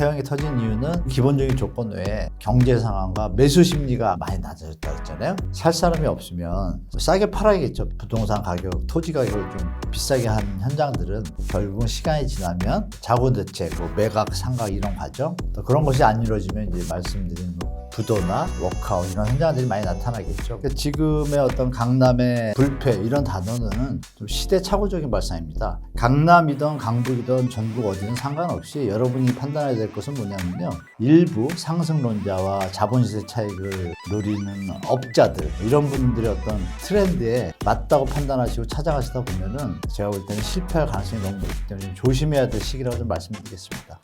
태양이 터진 이유는 기본적인 조건 외에 경제 상황과 매수 심리가 많이 낮아졌다 했잖아요. 살 사람이 없으면 싸게 팔아야겠죠. 부동산 가격, 토지 가격을 좀 비싸게 한 현장들은 결국은 시간이 지나면 자본 대책, 뭐 매각, 상각 이런 과정 또 그런 것이 안 이루어지면 이제 말씀드린 뭐 부도나 워크아웃 이런 현장들이 많이 나타나겠죠. 그러니까 지금의 어떤 강남의 불패 이런 단어는 좀 시대착오적인 발상입니다. 강남이든 강북이든 전국 어디든 상관없이 여러분이 판단해야 될 것은 뭐냐면요. 일부 상승론자와 자본시세 차익을 노리는 업자들 이런 분들의 어떤 트렌드에 맞다고 판단하시고 찾아가시다 보면은 제가 볼 때는 실패할 가능성이 너무 높기 때문에 좀 조심해야 될 시기라고 좀 말씀드리겠습니다.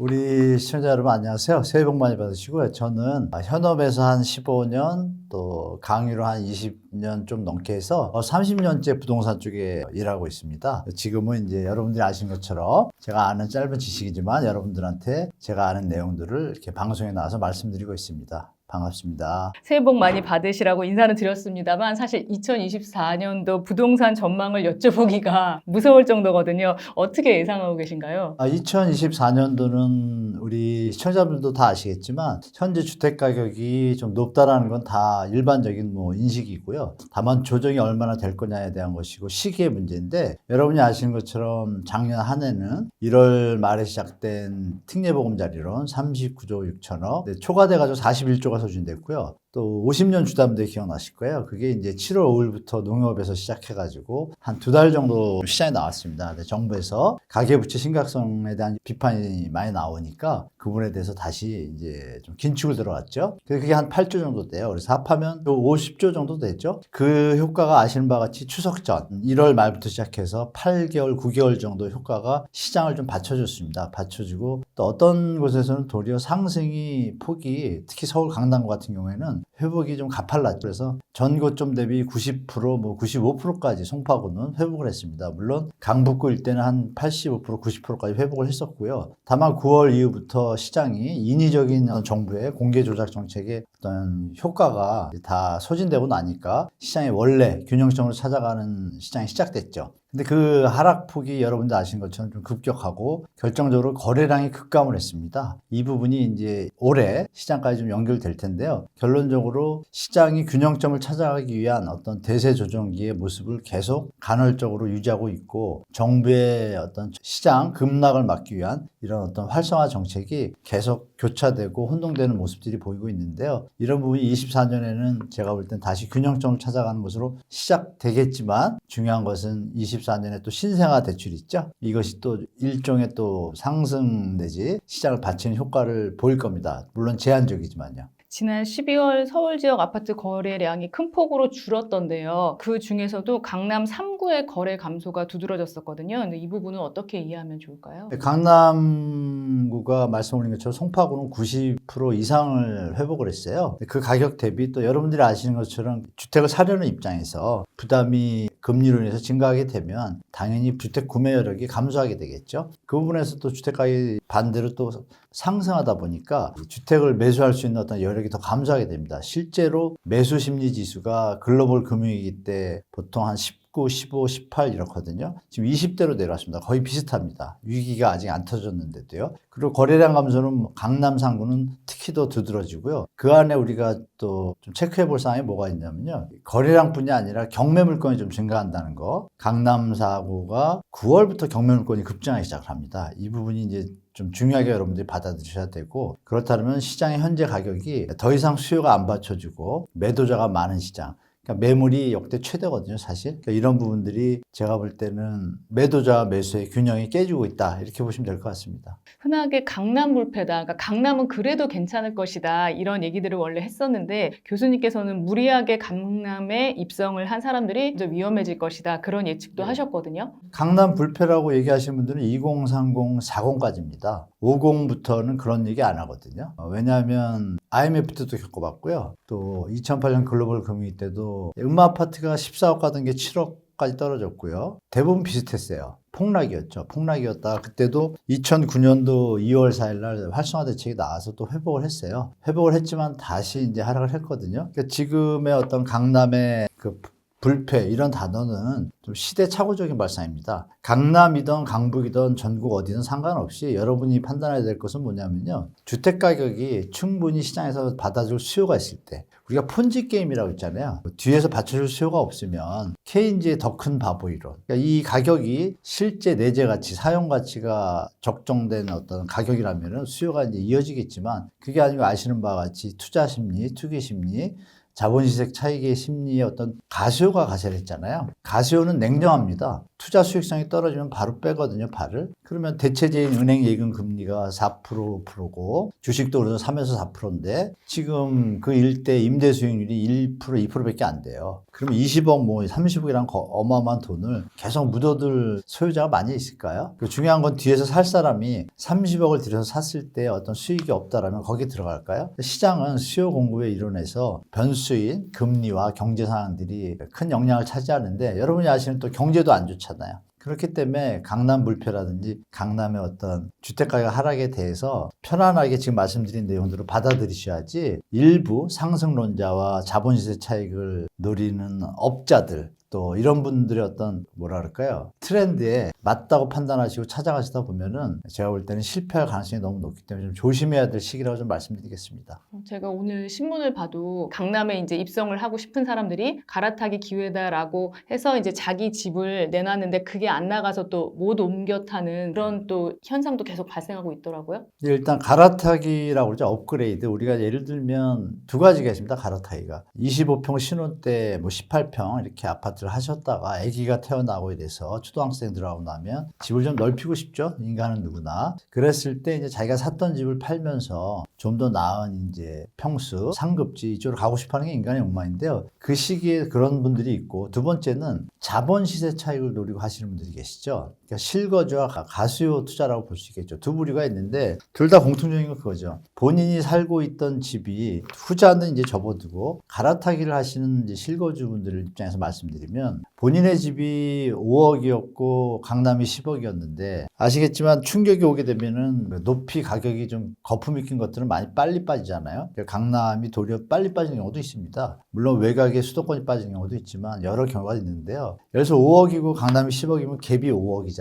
우리 시청자 여러분 안녕하세요. 새해 복 많이 받으시고요. 저는 현업에서 한 15년 또 강의로 한 20년 좀 넘게 해서 30년째 부동산 쪽에 일하고 있습니다. 지금은 이제 여러분들이 아신 것처럼 제가 아는 짧은 지식이지만 여러분들한테 제가 아는 내용들을 이렇게 방송에 나와서 말씀드리고 있습니다. 반갑습니다. 새해 복 많이 받으시라고 인사는 드렸습니다만 사실 2024년도 부동산 전망을 여쭤보기가 무서울 정도거든요. 어떻게 예상하고 계신가요? 2024년도는 우리 시청자분들도 다 아시겠지만 현재 주택 가격이 좀 높다라는 건 다 일반적인 뭐 인식이고요. 다만 조정이 얼마나 될 거냐에 대한 것이고 시기의 문제인데 여러분이 아시는 것처럼 작년 한 해는 1월 말에 시작된 특례보금자리론 39조 6천억 네, 초과돼가지고 41조가 소진됐고요. 또 50년 주담대 기억나실 거예요. 그게 이제 7월 5일부터 농협에서 시작해가지고 한 두 달 정도 시장에 나왔습니다. 근데 정부에서 가계부채 심각성에 대한 비판이 많이 나오니까 그 부분에 대해서 다시 이제 좀 긴축을 들어갔죠. 그게 한 8조 정도 돼요. 그래서 합하면 또 50조 정도 됐죠. 그 효과가 아시는 바와 같이 추석 전 1월 말부터 시작해서 8개월, 9개월 정도 효과가 시장을 좀 받쳐줬습니다. 받쳐주고 또 어떤 곳에서는 도리어 상승이 폭이 특히 서울 강남구 같은 경우에는 회복이 좀 가팔랐죠. 그래서 전 고점 대비 90%, 뭐 95%까지 송파구는 회복을 했습니다. 물론 강북구 일대는 한 85%, 90%까지 회복을 했었고요. 다만 9월 이후부터 시장이 인위적인 정부의 공개 조작 정책의 어떤 효과가 다 소진되고 나니까 시장의 원래 균형성을 찾아가는 시장이 시작됐죠. 근데 그 하락폭이 여러분들 아시는 것처럼 좀 급격하고 결정적으로 거래량이 급감을 했습니다. 이 부분이 이제 올해 시장까지 좀 연결될 텐데요. 결론적으로 시장이 균형점을 찾아가기 위한 어떤 대세 조정기의 모습을 계속 간헐적으로 유지하고 있고 정부의 어떤 시장 급락을 막기 위한 이런 어떤 활성화 정책이 계속 교차되고 혼동되는 모습들이 보이고 있는데요. 이런 부분이 24년에는 제가 볼 땐 다시 균형점을 찾아가는 것으로 시작되겠지만 중요한 것은 24년에 또 신생아 대출 있죠. 이것이 또 일종의 또 상승 내지 시장을 받치는 효과를 보일 겁니다. 물론 제한적이지만요. 지난 12월 서울 지역 아파트 거래량이 큰 폭으로 줄었던데요. 그 중에서도 강남 3구의 거래 감소가 두드러졌었거든요. 근데 이 부분은 어떻게 이해하면 좋을까요? 강남구가 말씀 올린 것처럼 송파구는 90% 이상을 회복을 했어요. 그 가격 대비 또 여러분들이 아시는 것처럼 주택을 사려는 입장에서 부담이 금리로 인해서 증가하게 되면 당연히 주택 구매 여력이 감소하게 되겠죠. 그 부분에서 또 주택 가격이 반대로 또 상승하다 보니까 주택을 매수할 수 있는 어떤 여력이 더 감소하게 됩니다. 실제로 매수 심리 지수가 글로벌 금융위기 때 보통 한 19, 15, 18 이렇거든요. 지금 20대로 내려왔습니다. 거의 비슷합니다. 위기가 아직 안 터졌는데도요. 그리고 거래량 감소는 강남 상구는 특히 더 두드러지고요. 그 안에 우리가 또 좀 체크해 볼 사항이 뭐가 있냐면요. 거래량뿐이 아니라 경매 물건이 좀 증가한다는 거. 강남 사구가 9월부터 경매 물건이 급증하기 시작을 합니다. 이 부분이 이제 좀 중요하게 여러분들이 받아들이셔야 되고 그렇다면 시장의 현재 가격이 더 이상 수요가 안 받쳐주고 매도자가 많은 시장 그러니까 매물이 역대 최대거든요, 사실. 그러니까 이런 부분들이 제가 볼 때는 매도자 매수의 균형이 깨지고 있다. 이렇게 보시면 될 것 같습니다. 흔하게 강남 불패다. 그러니까 강남은 그래도 괜찮을 것이다. 이런 얘기들을 원래 했었는데 교수님께서는 무리하게 강남에 입성을 한 사람들이 좀 위험해질 것이다. 그런 예측도 네. 하셨거든요. 강남 불패라고 얘기하시는 분들은 20, 30, 40까지입니다. 50부터는 그런 얘기 안 하거든요. 어, 왜냐하면 IMF 때도 겪어봤고요. 또 2008년 글로벌 금융위 때도 음마 아파트가 14억 가던 게 7억까지 떨어졌고요. 대부분 비슷했어요. 폭락이었죠. 폭락이었다. 그때도 2009년도 2월 4일 날 활성화 대책이 나와서 또 회복을 했어요. 회복을 했지만 다시 이제 하락을 했거든요. 그러니까 지금의 어떤 강남의 그 불패 이런 단어는 좀 시대착오적인 발상입니다. 강남이든 강북이든 전국 어디든 상관없이 여러분이 판단해야 될 것은 뭐냐면요. 주택 가격이 충분히 시장에서 받아줄 수요가 있을 때 우리가 폰지 게임이라고 있잖아요. 뒤에서 받쳐줄 수요가 없으면 케인즈의 더 큰 바보 이론. 그러니까 이 가격이 실제 내재 가치, 사용 가치가 적정된 어떤 가격이라면 수요가 이제 이어지겠지만 그게 아니고 아시는 바와 같이 투자 심리, 투기 심리, 자본시색 차익의 심리의 어떤 가시효가 가세했잖아요. 가시효는 냉정합니다. 투자 수익성이 떨어지면 바로 빼거든요, 발을. 그러면 대체제인 은행 예금 금리가 4% 5%고 주식도 그래서 3에서 4%인데 지금 그 일대 임대 수익률이 1% 2%밖에 안 돼요. 그러면 20억 뭐 30억이란 어마어마한 돈을 계속 묻어둘 소유자가 많이 있을까요? 그 중요한 건 뒤에서 살 사람이 30억을 들여서 샀을 때 어떤 수익이 없다라면 거기에 들어갈까요? 시장은 수요 공급의 이론에서 변수 인 금리와 경제 상황들이 큰 영향을 차지하는데 여러분이 아시는 또 경제도 안 좋잖아요. 그렇기 때문에 강남 물표라든지 강남의 어떤 주택가격 하락에 대해서 편안하게 지금 말씀드린 내용들을 받아들이셔야지 일부 상승론자와 자본시세 차익을 노리는 업자들 또 이런 분들의 어떤 뭐라 그럴까요 트렌드에 맞다고 판단하시고 찾아가시다 보면은 제가 볼 때는 실패할 가능성이 너무 높기 때문에 좀 조심해야 될 시기라고 좀 말씀드리겠습니다. 제가 오늘 신문을 봐도 강남에 이제 입성을 하고 싶은 사람들이 갈아타기 기회다라고 해서 이제 자기 집을 내놨는데 그게 안 나가서 또 못 옮겨 타는 그런 또 현상도 계속 발생하고 있더라고요. 일단 갈아타기라고 그러죠. 업그레이드. 우리가 예를 들면 두 가지가 있습니다. 갈아타기가. 25평 신혼 때 뭐 18평 이렇게 아파트 를 하셨다가 아기가 태어나고 이래서 초등학생 들어가고 나면 집을 좀 넓히고 싶죠. 인간은 누구나. 그랬을 때 이제 자기가 샀던 집을 팔면서 좀 더 나은 이제 평수, 상급지 이쪽으로 가고 싶어 하는 게 인간의 욕망인데요. 그 시기에 그런 분들이 있고 두 번째는 자본 시세 차익을 노리고 하시는 분들이 계시죠. 그러니까 실거주와 가- 가수요 투자라고 볼 수 있겠죠. 두 부류가 있는데 둘 다 공통적인 건 그거죠. 본인이 살고 있던 집이 후자는 이제 접어두고 갈아타기를 하시는 이제 실거주분들 입장에서 말씀드리면 본인의 집이 5억이었고 강남이 10억이었는데 아시겠지만 충격이 오게 되면은 그 높이 가격이 좀 거품이 낀 것들은 많이 빨리 빠지잖아요. 그러니까 강남이 도리어 빨리 빠지는 경우도 있습니다. 물론 외곽에 수도권이 빠지는 경우도 있지만 여러 경우가 있는데요. 들어서 5억이고 강남이 10억이면 갭이 5억이잖아요.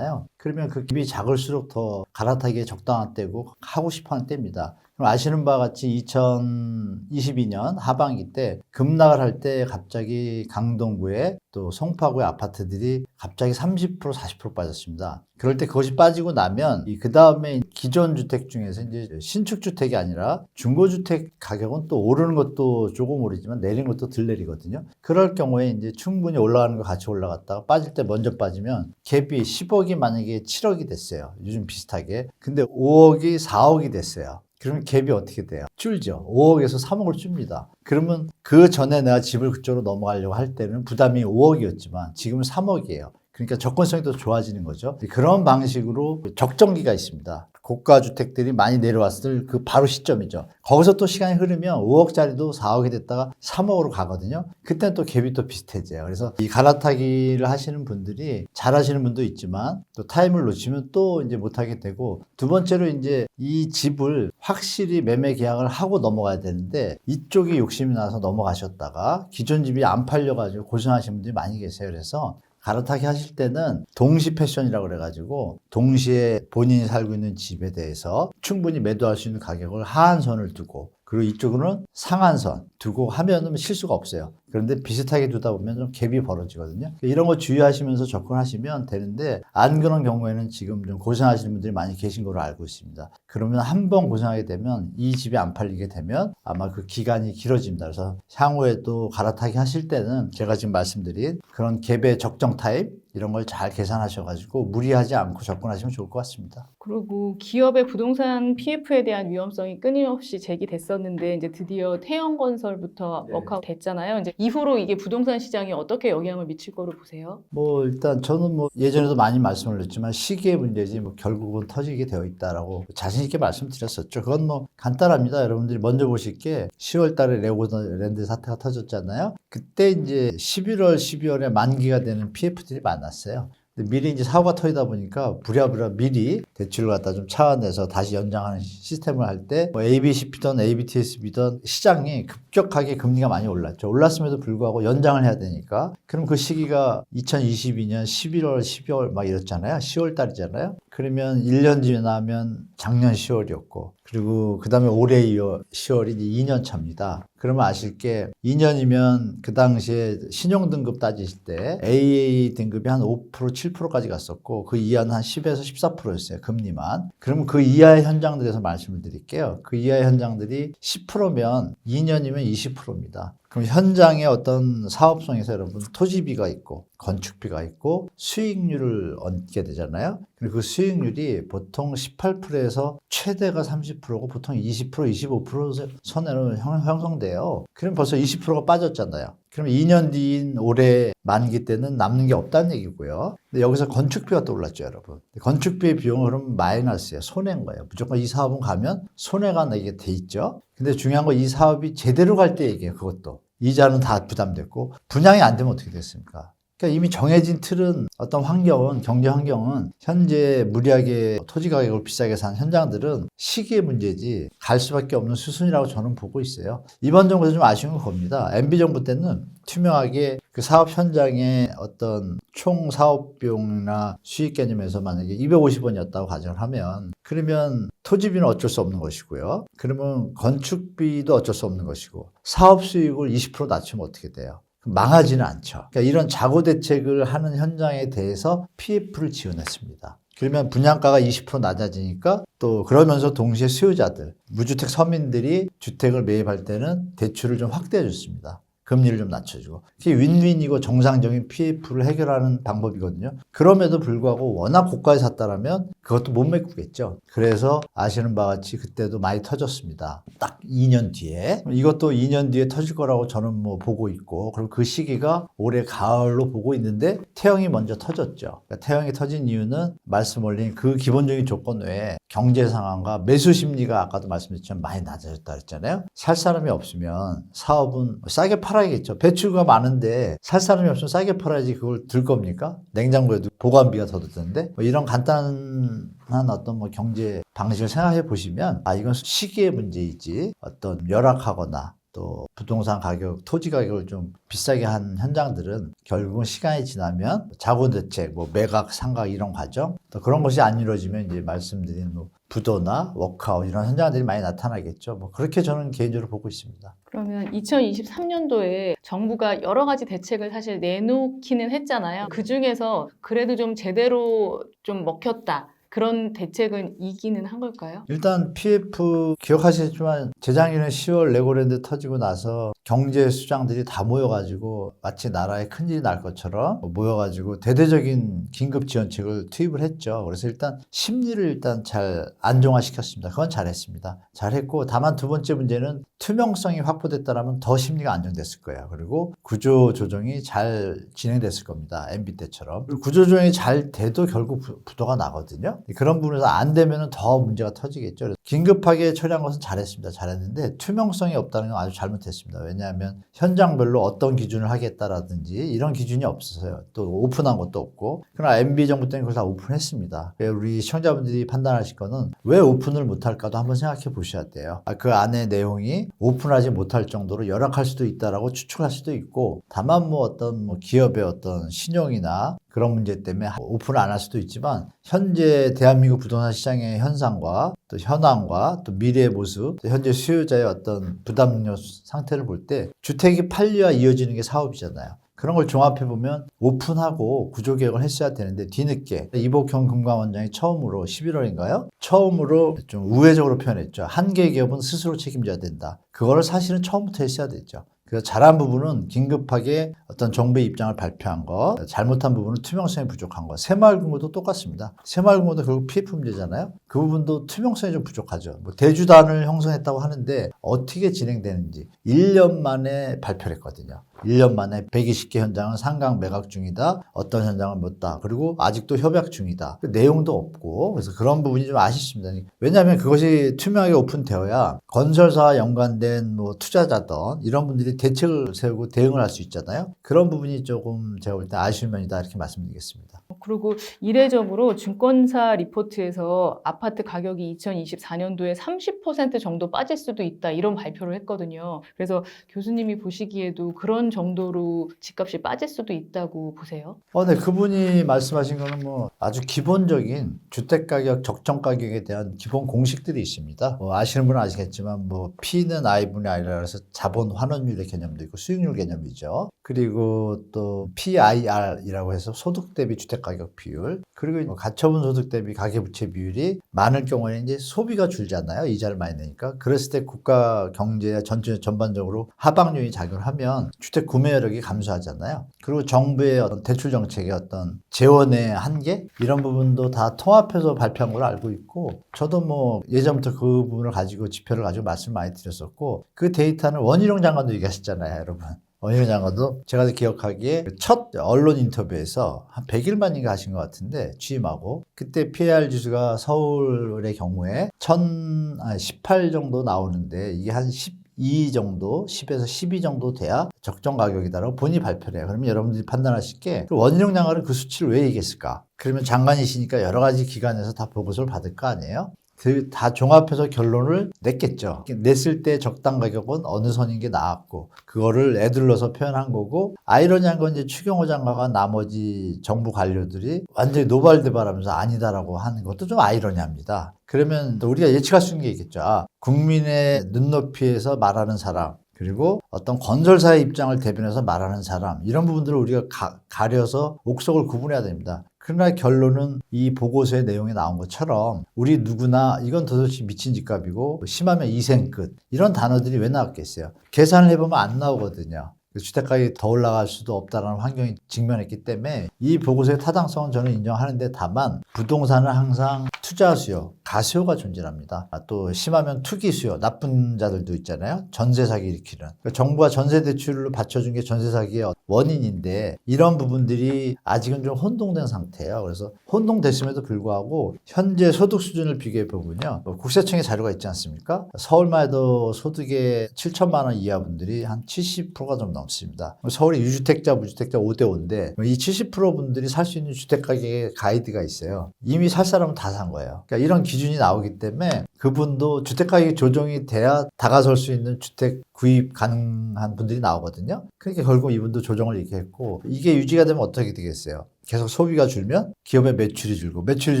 그러면 그 갭이 작을수록 더 갈아타기에 적당한 때고 하고 싶어 하는 때입니다. 아시는 바와 같이 2022년 하반기 때 급락을 할 때 갑자기 강동구에 또 송파구의 아파트들이 갑자기 30% 40% 빠졌습니다. 그럴 때 그것이 빠지고 나면 그 다음에 기존 주택 중에서 이제 신축 주택이 아니라 중고 주택 가격은 또 오르는 것도 조금 오르지만 내리는 것도 덜 내리거든요. 그럴 경우에 이제 충분히 올라가는 거 같이 올라갔다가 빠질 때 먼저 빠지면 갭이 10억이 만약에 7억이 됐어요. 요즘 비슷하게. 근데 5억이 4억이 됐어요. 그러면 갭이 어떻게 돼요? 줄죠. 5억에서 3억을 줍니다. 그러면 그 전에 내가 집을 그쪽으로 넘어가려고 할 때는 부담이 5억이었지만 지금은 3억이에요. 그러니까 접근성이 더 좋아지는 거죠. 그런 방식으로 적정기가 있습니다. 고가 주택들이 많이 내려왔을 그 바로 시점이죠. 거기서 또 시간이 흐르면 5억짜리도 4억이 됐다가 3억으로 가거든요. 그때는 또 갭이 또 비슷해져요. 그래서 이 갈아타기를 하시는 분들이 잘 하시는 분도 있지만 또 타임을 놓치면 또 이제 못하게 되고 두 번째로 이제 이 집을 확실히 매매 계약을 하고 넘어가야 되는데 이쪽이 욕심이 나서 넘어가셨다가 기존 집이 안 팔려가지고 고생하시는 분들이 많이 계세요. 그래서 갈아타기 하실 때는 동시 패션이라고 그래가지고 동시에 본인이 살고 있는 집에 대해서 충분히 매도할 수 있는 가격을 하한선을 두고 그리고 이쪽으로는 상한선 두고 하면은 실수가 없어요. 그런데 비슷하게 두다 보면 좀 갭이 벌어지거든요. 이런 거 주의하시면서 접근하시면 되는데 안 그런 경우에는 지금 좀 고생하시는 분들이 많이 계신 걸로 알고 있습니다. 그러면 한 번 고생하게 되면 이 집이 안 팔리게 되면 아마 그 기간이 길어집니다. 그래서 향후에 또 갈아타기 하실 때는 제가 지금 말씀드린 그런 갭의 적정 타입 이런 걸 잘 계산하셔가지고 무리하지 않고 접근하시면 좋을 것 같습니다. 그리고 기업의 부동산 PF에 대한 위험성이 끊임없이 제기됐었는데 이제 드디어 태형건설부터 네. 워크아웃 됐잖아요. 이제 이후로 이게 부동산 시장에 어떻게 영향을 미칠 거로 보세요? 뭐 일단 저는 뭐 예전에도 많이 말씀을 드렸지만 시기의 문제지 뭐 결국은 터지게 되어 있다라고 자신 있게 말씀드렸었죠. 그건 뭐 간단합니다. 여러분들이 먼저 보실 게 10월 달에 레고랜드 사태가 터졌잖아요. 그때 이제 11월, 12월에 만기가 되는 PF들이 많았어요. 미리 이제 사고가 터지다 보니까 부랴부랴 미리 대출을 갖다 좀 차원에서 다시 연장하는 시- 시스템을 할 때 뭐 ABCP든 ABTSB든 시장이 급격하게 금리가 많이 올랐죠. 올랐음에도 불구하고 연장을 해야 되니까 그럼 그 시기가 2022년 11월, 12월 막 이랬잖아요. 10월 달이잖아요. 그러면 1년 지나면 작년 10월이었고 그리고 그 다음에 올해 10월이 이제 2년 차입니다. 그러면 아실 게 2년이면 그 당시에 신용등급 따지실 때 AA 등급이 한 5% 7%까지 갔었고 그 이하는 한 10에서 14%였어요. 금리만. 그러면 그 이하의 현장들에서 말씀을 드릴게요. 그 이하의 현장들이 10%면 2년이면 20%입니다. 그럼 현장의 어떤 사업성에서 여러분 토지비가 있고 건축비가 있고 수익률을 얻게 되잖아요. 그리고 그 수익률이 보통 18%에서 최대가 30%고 보통 20% 25% 선에로 형- 형성돼요. 그럼 벌써 20%가 빠졌잖아요. 그럼 2년 뒤인 올해 만기 때는 남는 게 없다는 얘기고요. 근데 여기서 건축비가 또 올랐죠, 여러분. 건축비의 비용은 그러면 마이너스예요. 손해인 거예요. 무조건 이 사업은 가면 손해가 나게 돼 있죠. 근데 중요한 건 이 사업이 제대로 갈 때 얘기해요, 그것도. 이자는 다 부담됐고, 분양이 안 되면 어떻게 됐습니까? 그러니까 이미 정해진 틀은 어떤 환경은 경제 환경은 현재 무리하게 토지 가격을 비싸게 산 현장들은 시기의 문제지 갈 수밖에 없는 수순이라고 저는 보고 있어요. 이번 정부에서 좀 아쉬운 건 겁니다. MB 정부 때는 투명하게 그 사업 현장의 어떤 총 사업 비용이나 수익 개념에서 만약에 250원이었다고 가정을 하면 그러면 토지비는 어쩔 수 없는 것이고요. 그러면 건축비도 어쩔 수 없는 것이고 사업 수익을 20% 낮추면 어떻게 돼요? 망하지는 않죠. 그러니까 이런 자고 대책을 하는 현장에 대해서 PF를 지원했습니다. 그러면 분양가가 20% 낮아지니까 또 그러면서 동시에 수요자들, 무주택 서민들이 주택을 매입할 때는 대출을 좀 확대해 줬습니다. 금리를 좀 낮춰주고. 그게 윈윈이고 정상적인 PF를 해결하는 방법이거든요. 그럼에도 불구하고 워낙 고가에 샀다라면 그것도 못 메꾸겠죠. 그래서 아시는 바와 같이 그때도 많이 터졌습니다. 딱 2년 뒤에. 이것도 2년 뒤에 터질 거라고 저는 뭐 보고 있고, 그리고 그 시기가 올해 가을로 보고 있는데 태형이 먼저 터졌죠. 그러니까 태형이 터진 이유는 말씀 올린 그 기본적인 조건 외에 경제 상황과 매수 심리가 아까도 말씀드렸지만 많이 낮아졌다 그랬잖아요. 살 사람이 없으면 사업은 싸게 팔아 야겠죠. 배출가 많은데 살 사람이 없으면 싸게 팔아야지 그걸 들 겁니까? 냉장고에도 보관비가 더 드는데 뭐 이런 간단한 어떤 뭐 경제 방식을 생각해 보시면 아 이건 시기의 문제이지 어떤 열악하거나 또 부동산 가격, 토지 가격을 좀 비싸게 한 현장들은 결국은 시간이 지나면 자본 대책, 뭐 매각, 상각 이런 과정 또 그런 것이 안 이루어지면 이제 말씀드린 뭐 부도나 워크아웃 이런 현장들이 많이 나타나겠죠. 뭐 그렇게 저는 개인적으로 보고 있습니다. 그러면 2023년도에 정부가 여러 가지 대책을 사실 내놓기는 했잖아요. 그 중에서 그래도 좀 제대로 좀 먹혔다. 그런 대책은 이기는 한 걸까요? 일단 PF 기억하시지만 재작년에 10월 레고랜드 터지고 나서 경제 수장들이 다 모여가지고 마치 나라에 큰일이 날 것처럼 모여가지고 대대적인 긴급 지원책을 투입을 했죠. 그래서 일단 심리를 일단 잘 안정화시켰습니다. 그건 잘했습니다. 잘했고 다만 두 번째 문제는 투명성이 확보됐다라면 더 심리가 안정됐을 거예요. 그리고 구조 조정이 잘 진행됐을 겁니다. MB 때처럼. 구조 조정이 잘 돼도 결국 부- 부도가 나거든요. 그런 부분에서 안 되면 더 문제가 터지겠죠. 긴급하게 처리한 것은 잘했습니다. 잘했는데 투명성이 없다는 건 아주 잘못했습니다. 왜냐 하면 현장별로 어떤 기준을 하겠다라든지 이런 기준이 없어서요. 또 오픈한 것도 없고. 그러나 MB 정부 때는 그걸 다 오픈했습니다. 우리 시청자분들이 판단하실 거는 왜 오픈을 못할까도 한번 생각해 보셔야 돼요. 아, 그 안에 내용이 오픈하지 못할 정도로 열악할 수도 있다라고 추측할 수도 있고 다만 뭐 어떤 뭐 기업의 어떤 신용이나 그런 문제 때문에 오픈을 안 할 수도 있지만 현재 대한민국 부동산 시장의 현상과 또 현황과 또 미래의 모습, 또 현재 수요자의 어떤 부담 능력 상태를 볼 때 주택이 팔려야 이어지는 게 사업이잖아요. 그런 걸 종합해 보면 오픈하고 구조 개혁을 했어야 되는데 뒤늦게 이복형 금감원장이 처음으로 11월인가요? 처음으로 좀 우회적으로 표현했죠. 한개 기업은 스스로 책임져야 된다. 그거를 사실은 처음부터 했어야 됐죠. 그래서 잘한 부분은 긴급하게 어떤 정부의 입장을 발표한 것, 잘못한 부분은 투명성이 부족한 것. 새마을금고도 똑같습니다. 새마을금고도 결국 PF 문제잖아요. 그 부분도 투명성이 좀 부족하죠. 뭐 대주단을 형성했다고 하는데 어떻게 진행되는지 1년 만에 발표를 했거든요. 1년 만에 120개 현장은 상강 매각 중이다. 어떤 현장은 못다. 그리고 아직도 협약 중이다. 그 내용도 없고 그래서 그런 부분이 좀 아쉽습니다. 왜냐하면 그것이 투명하게 오픈되어야 건설사와 연관된 뭐 투자자든 이런 분들이 대책을 세우고 대응을 할 수 있잖아요. 그런 부분이 조금 제가 볼 때 아쉬운 면이다 이렇게 말씀드리겠습니다. 그리고 이례적으로 증권사 리포트에서 아파트 가격이 2024년도에 30% 정도 빠질 수도 있다 이런 발표를 했거든요. 그래서 교수님이 보시기에도 그런 정도로 집값이 빠질 수도 있다고 보세요. 어, 네, 그분이 말씀하신 거는 뭐 아주 기본적인 주택 가격 적정 가격에 대한 기본 공식들이 있습니다. 뭐 아시는 분은 아시겠지만 뭐 P는 I분의 I라 해서 자본 환원율의 개념도 있고 수익률 개념이죠. 그리고 또 PIR이라고 해서 소득 대비 주택 가격 비율 그리고 뭐 가처분 소득 대비 가계 부채 비율이 많을 경우에 이제 소비가 줄잖아요. 이자를 많이 내니까. 그랬을 때 국가 경제 전체 전반적으로 하방요인이 작용하면 주택 구매력이 감소하잖아요. 그리고 정부의 어떤 대출 정책의 어떤 재원의 한계 이런 부분도 다 통합해서 발표한 걸로 알고 있고 저도 뭐 예전부터 그 부분을 가지고 지표를 가지고 말씀 많이 드렸었고 그 데이터는 원희룡 장관도 얘기하셨잖아요, 여러분. 원희룡 장관도 제가 기억하기에 그첫 언론 인터뷰에서 한 100일 만인가 하신 것 같은데 취임하고 그때 PAR 지수가 서울의 경우에 1018 정도 나오는데 이게 한12 정도, 10에서 12 정도 돼야 적정 가격이다라고 본인이 발표를 해요. 그러면 여러분들이 판단하실 게 원희룡 장관은 그 수치를 왜 얘기했을까? 그러면 장관이시니까 여러 가지 기관에서 다 보고서를 받을 거 아니에요? 그 다 종합해서 결론을 냈겠죠. 냈을 때 적당 가격은 어느 선인 게 나왔고, 그거를 애들러서 표현한 거고, 아이러니한 건 이제 추경호 장관과 나머지 정부 관료들이 완전히 노발대발하면서 아니다라고 하는 것도 좀 아이러니합니다. 그러면 또 우리가 예측할 수 있는 게 있겠죠. 아, 국민의 눈높이에서 말하는 사람, 그리고 어떤 건설사의 입장을 대변해서 말하는 사람, 이런 부분들을 우리가 가, 가려서 옥석을 구분해야 됩니다. 그러나 결론은 이 보고서의 내용에 나온 것처럼 우리 누구나 이건 도대체 미친 집값이고 심하면 이생 끝 이런 단어들이 왜 나왔겠어요? 계산을 해보면 안 나오거든요. 그 주택가격이 더 올라갈 수도 없다는 환경이 직면했기 때문에 이 보고서의 타당성은 저는 인정하는데 다만 부동산은 항상 투자 수요, 가수요가 존재합니다. 아, 또 심하면 투기 수요, 나쁜 자들도 있잖아요. 전세 사기 일으키는. 그러니까 정부가 전세 대출로 받쳐준 게 전세 사기의 원인인데 이런 부분들이 아직은 좀 혼동된 상태예요. 그래서 혼동됐음에도 불구하고 현재 소득 수준을 비교해 보면요. 뭐 국세청의 자료가 있지 않습니까? 서울만 해도 소득의 7천만 원 이하 분들이 한 70%가 좀 넘습니다. 서울이 유주택자, 무주택자 5대 5인데 이 70% 분들이 살 수 있는 주택 가격의 가이드가 있어요. 이미 살 사람은 다 산 거예요. 그러니까 이런 기준이 나오기 때문에 그분도 주택 가격이 조정이 돼야 다가설 수 있는 주택 구입 가능한 분들이 나오거든요. 그러니까 결국 이분도 조정을 얘기했고 이게 유지가 되면 어떻게 되겠어요? 계속 소비가 줄면 기업의 매출이 줄고 매출이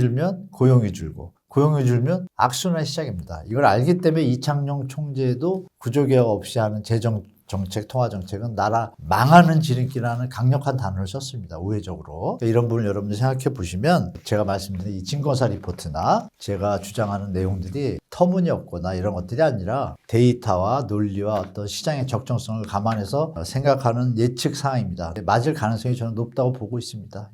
줄면 고용이 줄고 고용이 줄면 악순환 시작입니다. 이걸 알기 때문에 이창용 총재도 구조개혁 없이 하는 재정 정책, 통화 정책은 나라 망하는 지름길이라는 강력한 단어를 썼습니다. 우회적으로. 그러니까 이런 부분을 여러분들 생각해 보시면 제가 말씀드린 이 증권사 리포트나 제가 주장하는 내용들이 터무니없거나 이런 것들이 아니라 데이터와 논리와 어떤 시장의 적정성을 감안해서 생각하는 예측 사항입니다. 맞을 가능성이 저는 높다고 보고 있습니다.